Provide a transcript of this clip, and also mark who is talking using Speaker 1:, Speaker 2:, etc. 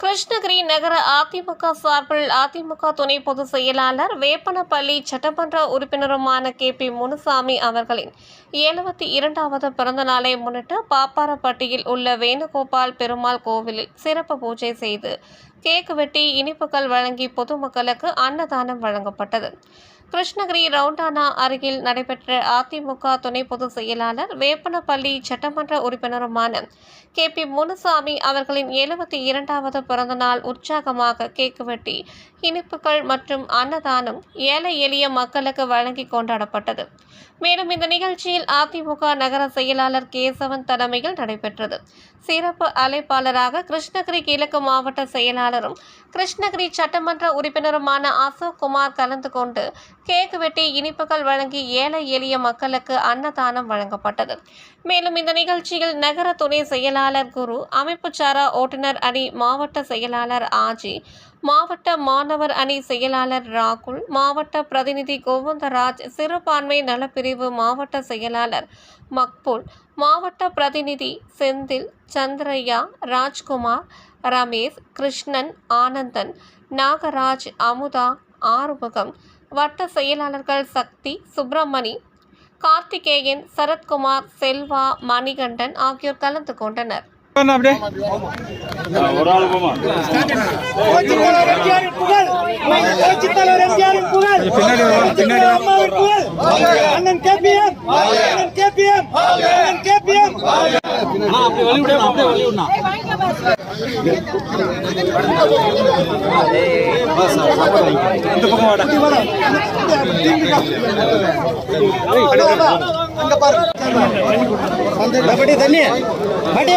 Speaker 1: கிருஷ்ணகிரி நகர அதிமுக சார்பில் அதிமுக துணை பொதுச் செயலாளர் வேப்பனப்பள்ளி சட்டமன்ற உறுப்பினருமான கே பி முனுசாமி அவர்களின் எழுபத்தி இரண்டாவது பிறந்த நாளை முன்னிட்டு பாப்பாரப்பட்டியில் உள்ள வேணுகோபால் பெருமாள் கோவிலில் சிறப்பு பூஜை செய்து கேக் வெட்டி இனிப்புகள் வழங்கி பொதுமக்களுக்கு அன்னதானம் வழங்கப்பட்டது. கிருஷ்ணகிரி ரவுண்டானா அருகில் நடைபெற்ற அதிமுக துணை பொதுச் செயலாளர் வேப்பனப்பள்ளி சட்டமன்ற உறுப்பினருமான கே பி முனுசாமி அவர்களின் எழுபத்தி இரண்டாவது பிறந்தநாள் உற்சாகமாக கேக் வெட்டி இனிப்புகள் மற்றும் அன்னதானம் ஏழை எளிய மக்களுக்கு வழங்கி கொண்டாடப்பட்டது. மேலும் இந்த நிகழ்ச்சியில் அதிமுக நகர செயலாளர் கேசவன் தலைமையில் நடைபெற்றது. சிறப்பு அழைப்பாளராக கிருஷ்ணகிரி கிழக்கு மாவட்ட செயலாளரும் கிருஷ்ணகிரி சட்டமன்ற உறுப்பினருமான அசோக் குமார் கலந்து கொண்டு கேக் வெட்டி இனிப்புகள் வழங்கி ஏழை எளிய மக்களுக்கு அன்னதானம் வழங்கப்பட்டது. மேலும் இந்த நிகழ்ச்சியில் நகர துணை செயலாளர் குரு அமைப்புச்சாரா ஓட்டுநர் அணி மாவட்ட செயலாளர் ஆஜி மாவட்ட மாணவர் அணி செயலாளர் ராகுல் மாவட்ட பிரதிநிதி கோவிந்தராஜ் சிறுபான்மை நலப்பிரிவு மாவட்ட செயலாளர் மக்பூல் மாவட்ட பிரதிநிதி செந்தில் சந்திரையா ராஜ்குமார் ரமேஷ் கிருஷ்ணன் ஆனந்தன் நாகராஜ் அமுதா ஆறுமுகம் வட்ட செயலாளர்கள் சக்தி சுப்பிரமணி கார்த்திகேயன் சரத்குமார் செல்வா மணிகண்டன் ஆகியோர் கலந்து கொண்டனர்.
Speaker 2: அப்படியே?
Speaker 3: ஒரு ஆள் போமா
Speaker 4: கோச்சித்தலைவர் எம்ஜிஆரின் புகழ் கோச்சித்தலைவர் எம்ஜிஆரின் புகழ்
Speaker 2: பின்னாடி வா, பின்னாடி வா.
Speaker 4: அம்மாவின் புகழ்
Speaker 2: இந்த பக்கம் வாடா
Speaker 4: அங்க பாரு படி தண்ணி படி